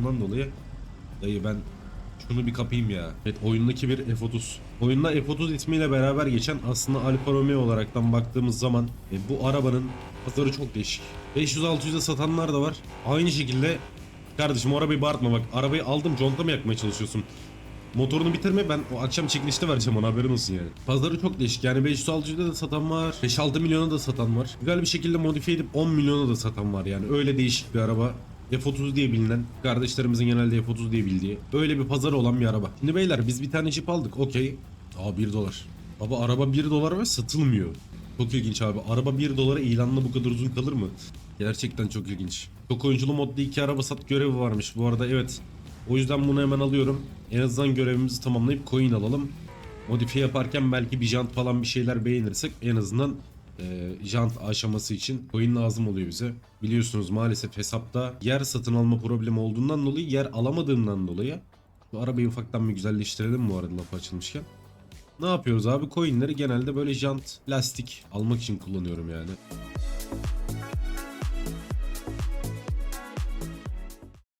olduğundan dolayı dayı ben şunu bir kapayım ya. Evet oyundaki bir F30. Oyunda F30 ismiyle beraber geçen aslında Alfa Romeo olaraktan baktığımız zaman e, bu arabanın pazarı çok değişik. 500-600'e satanlar da var. Aynı şekilde kardeşim arabayı bağırtma bak. Arabayı aldım conta mı yakmaya çalışıyorsun? Motorunu bitirme ben o akşam çekilişte vereceğim ona haberin olsun yani. Pazarı çok değişik yani 500-600'de de satan var. 5-6 milyona da satan var. Güzel bir şekilde modifiye edip 10 milyona da satan var yani. Öyle değişik bir araba. F30 diye bilinen, kardeşlerimizin genelde F30 diye bildiği, öyle bir pazarı olan bir araba. Şimdi beyler biz bir tane Jeep aldık, okey. Aa 1 dolar. Baba araba 1 dolar ve satılmıyor. Çok ilginç abi. Araba 1 dolara ilanla bu kadar uzun kalır mı? Gerçekten çok ilginç. Çok oyunculu modda iki araba sat görevi varmış. Bu arada evet. O yüzden bunu hemen alıyorum. En azından görevimizi tamamlayıp coin alalım. Modifiye yaparken belki bir jant falan bir şeyler beğenirsek en azından e, jant aşaması için coin lazım oluyor bize. Biliyorsunuz maalesef hesapta yer satın alma problemi olduğundan dolayı yer alamadığımdan dolayı bu arabayı ufaktan bir güzelleştirelim bu arada laf açılmışken. Ne yapıyoruz abi? Coinleri genelde böyle jant, lastik almak için kullanıyorum yani.